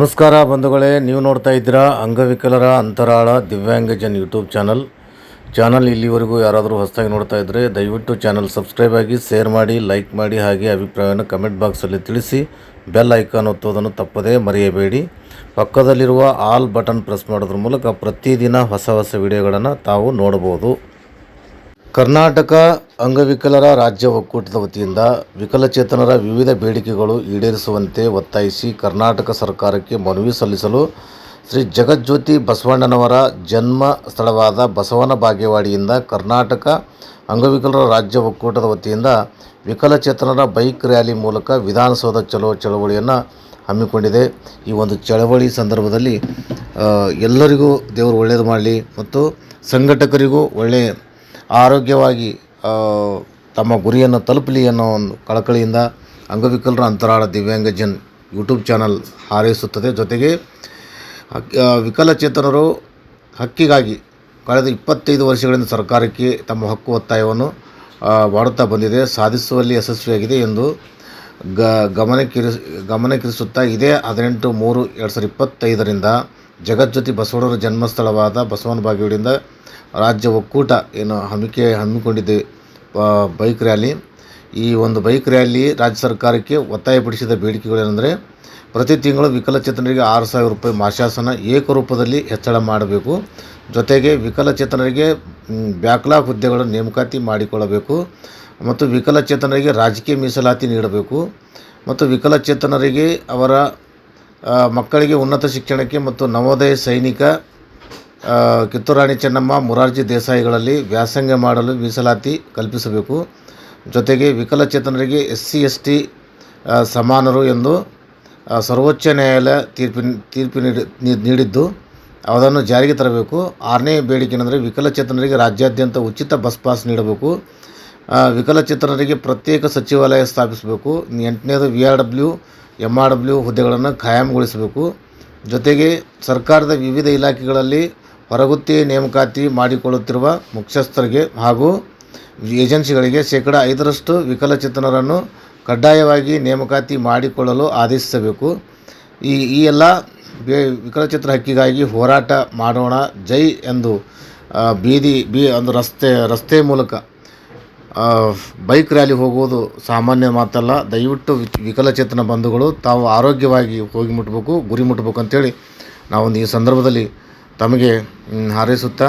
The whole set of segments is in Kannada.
ನಮಸ್ಕಾರ ಬಂಧುಗಳೇ, ನೀವು ನೋಡ್ತಾ ಇದ್ದೀರಾ ಅಂಗವಿಕಲರ ಅಂತರಾಳ ದಿವ್ಯಾಂಗಜನ್ ಯೂಟ್ಯೂಬ್ ಚಾನಲ್. ಚಾನಲ್ ಇಲ್ಲಿವರೆಗೂ ಯಾರಾದರೂ ಹೊಸದಾಗಿ ನೋಡ್ತಾ ಇದ್ದರೆ ದಯವಿಟ್ಟು ಚಾನಲ್ ಸಬ್ಸ್ಕ್ರೈಬ್ ಆಗಿ, ಶೇರ್ ಮಾಡಿ, ಲೈಕ್ ಮಾಡಿ, ಹಾಗೆ ಅಭಿಪ್ರಾಯವನ್ನು ಕಮೆಂಟ್ ಬಾಕ್ಸಲ್ಲಿ ತಿಳಿಸಿ, ಬೆಲ್ ಐಕಾನ್ ಒತ್ತೋದನ್ನು ತಪ್ಪದೇ ಮರೆಯಬೇಡಿ. ಪಕ್ಕದಲ್ಲಿರುವ ಆಲ್ ಬಟನ್ ಪ್ರೆಸ್ ಮಾಡೋದ್ರ ಮೂಲಕ ಪ್ರತಿದಿನ ಹೊಸ ಹೊಸ ವಿಡಿಯೋಗಳನ್ನು ತಾವು ನೋಡಬಹುದು. ಕರ್ನಾಟಕ ಅಂಗವಿಕಲರ ರಾಜ್ಯ ಒಕ್ಕೂಟದ ವತಿಯಿಂದ ವಿಕಲಚೇತನರ ವಿವಿಧ ಬೇಡಿಕೆಗಳು ಈಡೇರಿಸುವಂತೆ ಒತ್ತಾಯಿಸಿ ಕರ್ನಾಟಕ ಸರ್ಕಾರಕ್ಕೆ ಮನವಿ ಸಲ್ಲಿಸಲು ಶ್ರೀ ಜಗಜ್ಯೋತಿ ಬಸವಣ್ಣನವರ ಜನ್ಮ ಸ್ಥಳವಾದ ಬಸವನ ಬಾಗೇವಾಡಿಯಿಂದ ಕರ್ನಾಟಕ ಅಂಗವಿಕಲರ ರಾಜ್ಯ ಒಕ್ಕೂಟದ ವತಿಯಿಂದ ವಿಕಲಚೇತನರ ಬೈಕ್ ರ್ಯಾಲಿ ಮೂಲಕ ವಿಧಾನಸೌಧ ಚಲೋ ಚಳವಳಿಯನ್ನು ಹಮ್ಮಿಕೊಂಡಿದೆ. ಈ ಒಂದು ಚಳವಳಿ ಸಂದರ್ಭದಲ್ಲಿ ಎಲ್ಲರಿಗೂ ದೇವರು ಒಳ್ಳೆಯದು ಮಾಡಲಿ ಮತ್ತು ಸಂಘಟಕರಿಗೂ ಒಳ್ಳೆಯ ಆರೋಗ್ಯವಾಗಿ ತಮ್ಮ ಗುರಿಯನ್ನು ತಲುಪಲಿ ಅನ್ನೋ ಒಂದು ಕಳಕಳಿಯಿಂದ ಅಂಗವಿಕಲರ ಅಂತರಾಳ ದಿವ್ಯಾಂಗಜನ್ ಯೂಟ್ಯೂಬ್ ಚಾನಲ್ ಹಾರೈಸುತ್ತದೆ. ಜೊತೆಗೆ ವಿಕಲಚೇತನರು ಹಕ್ಕಿಗಾಗಿ ಕಳೆದ ಇಪ್ಪತ್ತೈದು ವರ್ಷಗಳಿಂದ ಸರ್ಕಾರಕ್ಕೆ ತಮ್ಮ ಹಕ್ಕು ಒತ್ತಾಯವನ್ನು ಮಾಡುತ್ತಾ ಬಂದಿದೆ. ಸಾಧಿಸುವಲ್ಲಿ ಯಶಸ್ವಿಯಾಗಿದೆ ಎಂದು ಗ, ಗಮನಕ್ಕಿರಿಸ್, ಗಮನಕ್ಕಿರಿಸುತ್ತಾ ಇದೇ. ಹದಿನೆಂಟು ಮೂರು ಎರಡು ಸಾವಿರದ ಇಪ್ಪತ್ತೈದರಿಂದ ಜಗಜ್ಯೋತಿ ಬಸವಣ್ಣರ ಜನ್ಮಸ್ಥಳವಾದ ಬಸವನ ಬಾಗೇವಾಡಿಯಿಂದ ರಾಜ್ಯ ಒಕ್ಕೂಟ ಏನು ಹಮ್ಮಿಕೆ ಹಮ್ಮಿಕೊಂಡಿದ್ದೆ ಬೈಕ್ ರ್ಯಾಲಿ. ಈ ಒಂದು ಬೈಕ್ ರ್ಯಾಲಿ ರಾಜ್ಯ ಸರ್ಕಾರಕ್ಕೆ ಒತ್ತಾಯಪಡಿಸಿದ ಬೇಡಿಕೆಗಳೇನೆಂದರೆ, ಪ್ರತಿ ತಿಂಗಳು ವಿಕಲಚೇತನರಿಗೆ ಆರು ಸಾವಿರ ರೂಪಾಯಿ ಮಾಶಾಸನ ಏಕರೂಪದಲ್ಲಿ ಹೆಚ್ಚಳ ಮಾಡಬೇಕು. ಜೊತೆಗೆ ವಿಕಲಚೇತನರಿಗೆ ಬ್ಯಾಕ್ಲಾಗ್ ಹುದ್ದೆಗಳ ನೇಮಕಾತಿ ಮಾಡಿಕೊಳ್ಳಬೇಕು ಮತ್ತು ವಿಕಲಚೇತನರಿಗೆ ರಾಜಕೀಯ ಮೀಸಲಾತಿ ನೀಡಬೇಕು ಮತ್ತು ವಿಕಲಚೇತನರಿಗೆ ಅವರ ಮಕ್ಕಳಿಗೆ ಉನ್ನತ ಶಿಕ್ಷಣಕ್ಕೆ ಮತ್ತು ನವೋದಯ ಸೈನಿಕ ಕಿತ್ತೂರಾಣಿ ಚೆನ್ನಮ್ಮ, ಮೊರಾರ್ಜಿ ದೇಸಾಯಿಗಳಲ್ಲಿ ವ್ಯಾಸಂಗ ಮಾಡಲು ಮೀಸಲಾತಿ ಕಲ್ಪಿಸಬೇಕು. ಜೊತೆಗೆ ವಿಕಲಚೇತನರಿಗೆ ಎಸ್ ಸಿ ಎಸ್ ಟಿ ಸಮಾನರು ಎಂದು ಸರ್ವೋಚ್ಚ ನ್ಯಾಯಾಲಯ ತೀರ್ಪಿನ ತೀರ್ಪು ನೀಡಿ ನೀಡಿದ್ದು. ಅದನ್ನು ಜಾರಿಗೆ ತರಬೇಕು. ಆರನೇ ಬೇಡಿಕೆ ಏನಂದರೆ ವಿಕಲಚೇತನರಿಗೆ ರಾಜ್ಯಾದ್ಯಂತ ಉಚಿತ ಬಸ್ ಪಾಸ್ ನೀಡಬೇಕು. ವಿಕಲಚೇತನರಿಗೆ ಪ್ರತ್ಯೇಕ ಸಚಿವಾಲಯ ಸ್ಥಾಪಿಸಬೇಕು. ಎಂಟನೇದು V R W M R W ಹುದ್ದೆಗಳನ್ನು ಖಾಯಂಗೊಳಿಸಬೇಕು. ಜೊತೆಗೆ ಸರ್ಕಾರದ ವಿವಿಧ ಇಲಾಖೆಗಳಲ್ಲಿ ಹೊರಗುತ್ತಿ ನೇಮಕಾತಿ ಮಾಡಿಕೊಳ್ಳುತ್ತಿರುವ ಮುಖ್ಯಸ್ಥರಿಗೆ ಹಾಗೂ ಏಜೆನ್ಸಿಗಳಿಗೆ ಶೇಕಡ ಐದರಷ್ಟು ವಿಕಲಚೇತನರನ್ನು ಕಡ್ಡಾಯವಾಗಿ ನೇಮಕಾತಿ ಮಾಡಿಕೊಳ್ಳಲು ಆದೇಶಿಸಬೇಕು. ಈ ಈ ಎಲ್ಲ ವಿಕಲಚೇತನ ಹಕ್ಕಿಗಾಗಿ ಹೋರಾಟ ಮಾಡೋಣ. ಜೈ ಎಂದು ಬೀದಿ, ಬಿ, ಒಂದು ರಸ್ತೆ ರಸ್ತೆ ಮೂಲಕ ಬೈಕ್ ರ್ಯಾಲಿ ಹೋಗುವುದು ಸಾಮಾನ್ಯ ಮಾತಲ್ಲ. ದಯವಿಟ್ಟು ವಿಕಲಚೇತನ ಬಂಧುಗಳು, ತಾವು ಆರೋಗ್ಯವಾಗಿ ಹೋಗಿ ಮುಟ್ಟಬೇಕು ಗುರಿ ಮುಟ್ಟಬೇಕು ಅಂತೇಳಿ ನಾವೊಂದು ಈ ಸಂದರ್ಭದಲ್ಲಿ ತಮಗೆ ಹಾರೈಸುತ್ತಾ,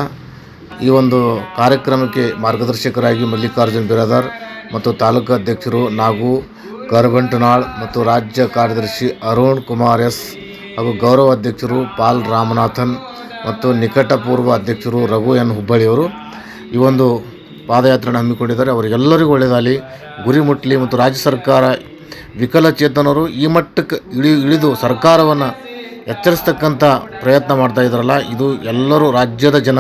ಈ ಒಂದು ಕಾರ್ಯಕ್ರಮಕ್ಕೆ ಮಾರ್ಗದರ್ಶಕರಾಗಿ ಮಲ್ಲಿಕಾರ್ಜುನ್ ಬಿರಾದಾರ್ ಮತ್ತು ತಾಲೂಕು ಅಧ್ಯಕ್ಷರು ನಾಗು, ಗರ್ಗಂಟನಾಳ್ ಮತ್ತು ರಾಜ್ಯ ಕಾರ್ಯದರ್ಶಿ ಅರುಣ್ ಕುಮಾರ್ ಎಸ್ ಹಾಗೂ ಗೌರವ ಅಧ್ಯಕ್ಷರು ಪಾಲ್ ರಾಮನಾಥನ್ ಮತ್ತು ನಿಕಟಪೂರ್ವ ಅಧ್ಯಕ್ಷರು ರಘು ಎನ್ ಹುಬ್ಬಳ್ಳಿಯವರು ಈ ಒಂದು ಪಾದಯಾತ್ರೆಯನ್ನು ಹಮ್ಮಿಕೊಂಡಿದ್ದಾರೆ. ಅವರಿಗೆಲ್ಲರಿಗೂ ಒಳ್ಳೆಯದಾಗಲಿ. ಗುರಿ ಮುಟ್ಟಲಿ ಮತ್ತು ರಾಜ್ಯ ಸರ್ಕಾರ ವಿಕಲಚೇತನರು ಈ ಮಟ್ಟಕ್ಕೆ ಇಳಿ, ಇಳಿದು ಸರ್ಕಾರವನ್ನು ಎಚ್ಚರಿಸ್ತಕ್ಕಂಥ ಪ್ರಯತ್ನ ಮಾಡ್ತಾ ಇದ್ದಾರಲ್ಲ, ಇದು ಎಲ್ಲರೂ ರಾಜ್ಯದ ಜನ,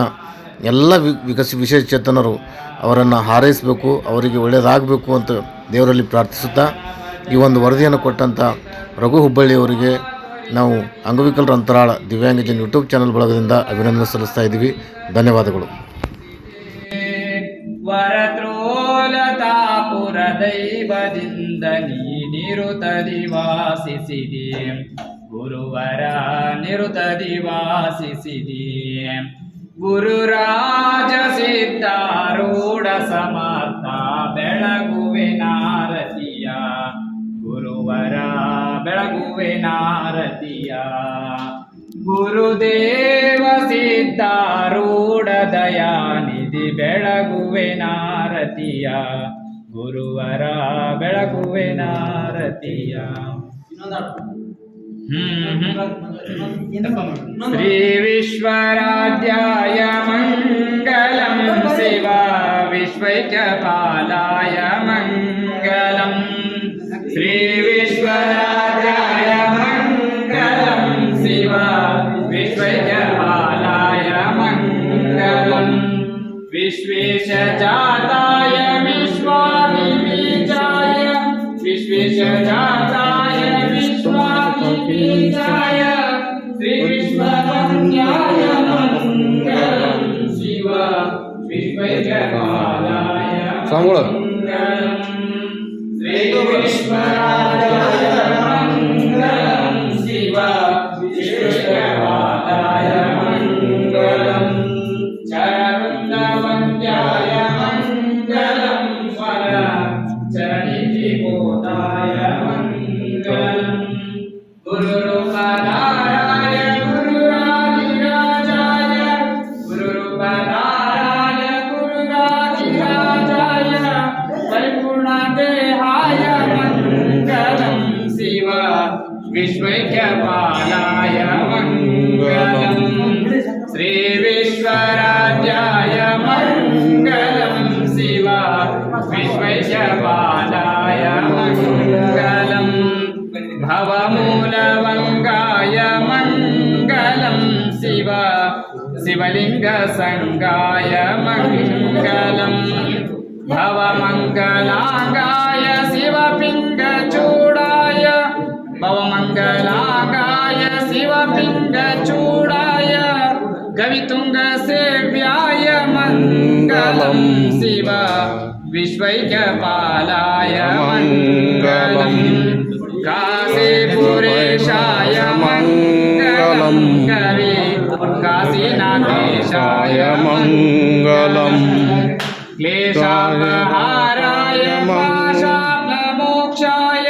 ಎಲ್ಲ ವಿಕಸಿ ವಿಶೇಷ ಚೇತನರು ಅವರನ್ನು ಹಾರೈಸಬೇಕು, ಅವರಿಗೆ ಒಳ್ಳೆಯದಾಗಬೇಕು ಅಂತ ದೇವರಲ್ಲಿ ಪ್ರಾರ್ಥಿಸುತ್ತಾ, ಈ ಒಂದು ವರದಿಯನ್ನು ಕೊಟ್ಟಂಥ ರಘು ಹುಬ್ಬಳ್ಳಿ ಅವರಿಗೆ ನಾವು ಅಂಗವಿಕಲರ ಅಂತರಾಳ ದಿವ್ಯಾಂಗಜನ್ ಯೂಟ್ಯೂಬ್ ಚಾನಲ್ ಬಳಗದಿಂದ ಅಭಿನಂದನೆ ಸಲ್ಲಿಸ್ತಾ ಇದ್ದೀವಿ. ಧನ್ಯವಾದಗಳು. ವರತ್ರೋಲತಾಪುರದೈವದಿಂದ ನೀನಿರುತದಿ ವಾಸಿಸಿದಿ ಗುರುವರ ನಿರುತದಿ ವಾಸಿಸಿದಿ ಗುರುರಾಜ ಸಿದ್ಧಾರೂಢ ಸಮರ್ಥ ಬೆಳಗುವೆ ನಾರತಿಯ. ಗುರುವರ ಬೆಳಗುವೆ ನಾರತಿಯ. ಗುರುದೇವ ಸಿದ್ಧಾರೂಢ ದಯಾನಿಧಿ ಬೆಳಗುವೆ ನಾರತಿಯ. ಗುರುವರ ಬೆಳಗುವೆ ನಾರತಿಯ. ಹ್ಮ್ ಹ್ಮ್. ಶ್ರೀ ವಿಶ್ವರಾಧ್ಯಾಯ ಮಂಗಲಂ ಶಿವ ವಿಶ್ವೈಕ್ಯಪಾಲಾಯ ಮಂಗಲಂ. ಶ್ರೀ ವಿಶ್ವರಾಧ್ಯಾಯ ಮಂಗಲಂ ಶಿವ विश्वजाताय विश्वाभिजाय विश्वेशजाताय विश्वाभिजाय श्रीविश्वभक्त्याय मङ्गलं शिव विश्वजपालाय श्रीविश्वरा Lord. शिव शिवलिङ्गसङ्गाय मङ्गलम् भवमङ्गलाङ्गाय शिवपिङ्गचूडाय भवमङ्गलाङ्गाय शिवपिङ्गचूडाय कवितुङ्गसेव्याय मङ्गलं शिव विश्वैकपालाय मङ्गलम् काशीपुरेशाय काशीनाथेशाय मङ्गलम् क्लेशापहाराय पाशाप्लमोक्षाय।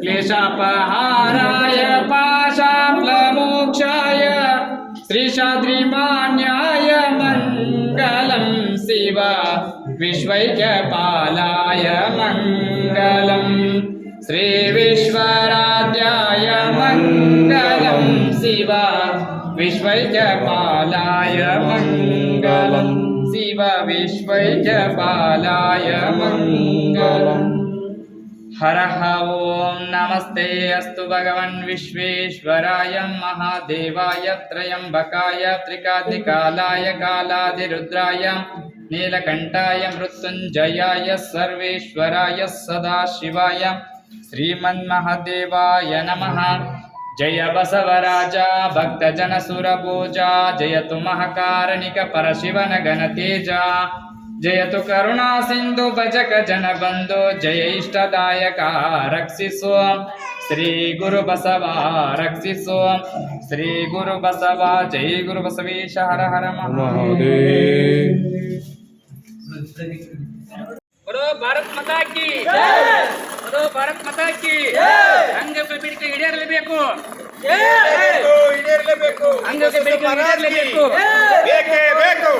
क्लेशापहाराय पाशाप्लमोक्षाय। श्रीशाद्रिमान्याय मङ्गलं शिव। विश्वैक्यपालाय मङ्गलम्। श्रीविश्वराध्याय मङ्गलं शिव। विश्वैक्यपालाय मङ्गलम्। शिव विश्वैक्यपालाय मङ्गलम् हरः ॐ नमस्ते अस्तु भगवन् विश्वेश्वराय महादेवाय त्र्यम्बकाय त्रिकाधिकालाय कालादिरुद्राय नीलकण्ठाय मृत्युञ्जयाय सर्वेश्वराय सदाशिवाय श्रीमन्महादेवाय नमः जय बसव राजा भक्त जन सुर पूजा जय तु महाकारणिक पर श्रीगुरुबसवा रक्षिस्व श्रीगुरुबसवा जय तु करुणा सिंधु भजक जन बंधु जय इष्टदायक रक्षिसो श्री गुरु बसवा रक्षिसो श्री गुरु बसवा जय गुरु बसवेश हर हर महादेव। भारत माता की जय। ವಂದೇ ಭಾರತ್ ಮತಕ್ಕೆ ಅಂಗ ಬೇಡಿಕೆ ಈಡೇರಲೇಬೇಕು ಈಡೇರಲೇಬೇಕು ಅಂಗ ಬೇಡಿಕೆ ಈಡೇರಲೇಬೇಕು ಬೇಕೇ ಬೇಕು.